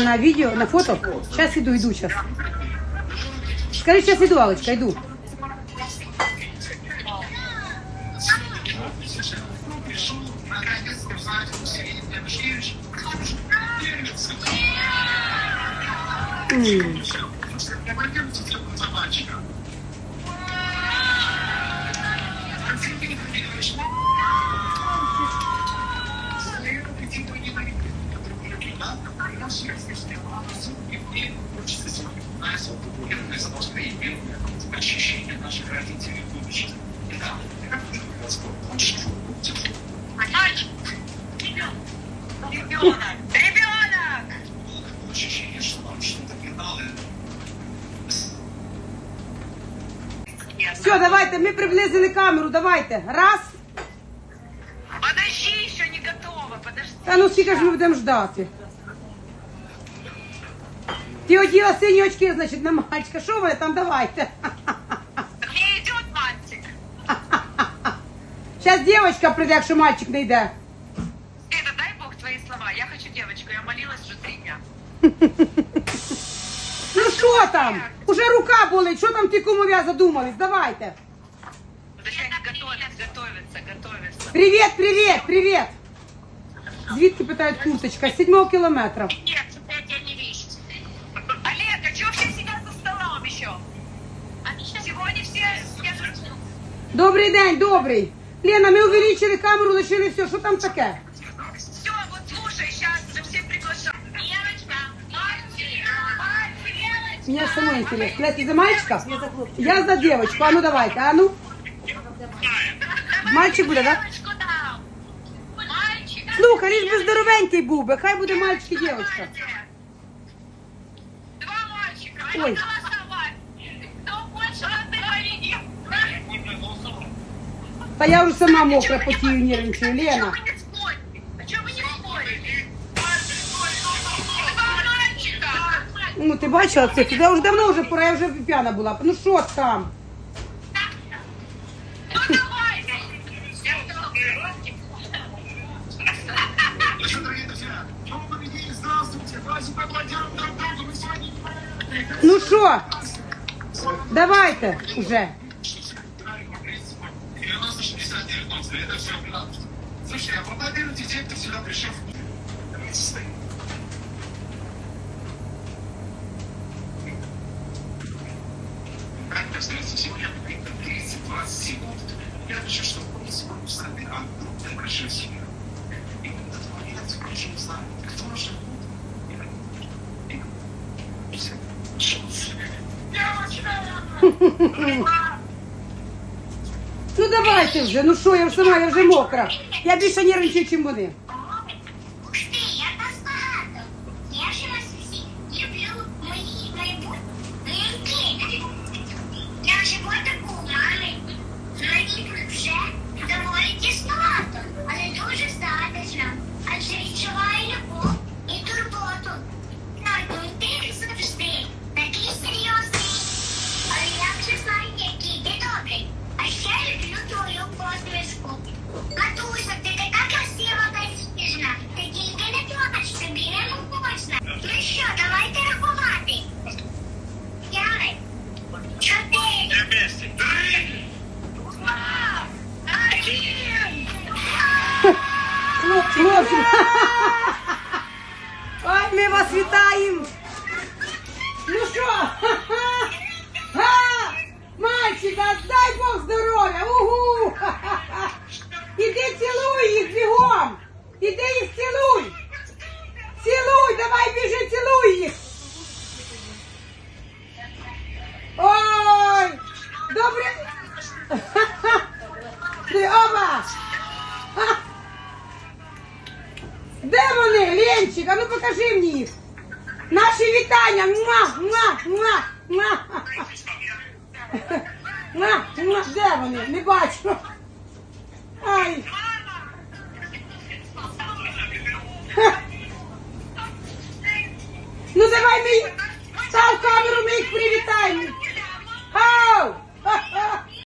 на, на видео, на фото? Сейчас иду, иду сейчас. Скажи, сейчас иду, Алочка, иду. М. Все, давайте, ми приблизили камеру, давайте. Раз. Подожди, еще не готова, подожди. Та ну скільки ж ми будемо ждати? Ти оділа сині очки, значить, на мальчика. Що ви там, давайте. Не идет мальчик. Зараз дівчинка прийде, якщо мальчик не йде. Это дай бог твои слова. Я хочу девочку. Я молилась уже три дня. Ну що там? Уже рука болить, що там ті кумов'я задумались? Давайте. Подожди, они готовятся, готовятся, готовятся. Привіт, привіт, привіт. Звідки питають курточка? З сьомого кілометра. Добрий день, добрий. Лена, ми увеличили камеру, лишили все. Що там таке? Все, вот слушай, сейчас же все приглашают. Девочка, мальчик, мальчик. Мені самое интересно. Леся, за мальчика? Я за девочку. А ну давайте, а ну. Мальчик буде, так? Девочку дам. Мальчик. Слухай, лиш би здоровенький був би. Хай буде мальчик і дівчинка. Два мальчика. Ой. Та я вже сама мокра потію, нервничаю. Лена. Ну ти бачила цих? Я вже давно вже пора, я вже п'яна була. Ну що там? Ну давайте. Ну что, дорогие друзья, добрый день, здравствуйте. Давайте поаплодируем друг другу. Мы сегодня Ну що? Давайте уже. 90 60 19 это все правда. Слушай, а поаплодируйте те, кто сюда пришел. Давайте стоим. Как остается сегодня 30-20 секунд. Я хочу, чтобы вы сегодня стали огромной большой семьей. И в этот момент кто же будет. Все. Девочка! Ну давайте вже. Ну що, я вже сама, я вже мокра. Я більше нервничаю, ніж вони. Я вас чотири, Вместе. Три. два, один. Хлопці. Ой, ми вас вітаємо. Де вони? Ленчик, а ну покажи мне их. Наши витания, Муа, муа, муа, муа. Муа, муа. Де вони? Не бачу. Ай. Ну давай мы, став камеру, мы их привитаем.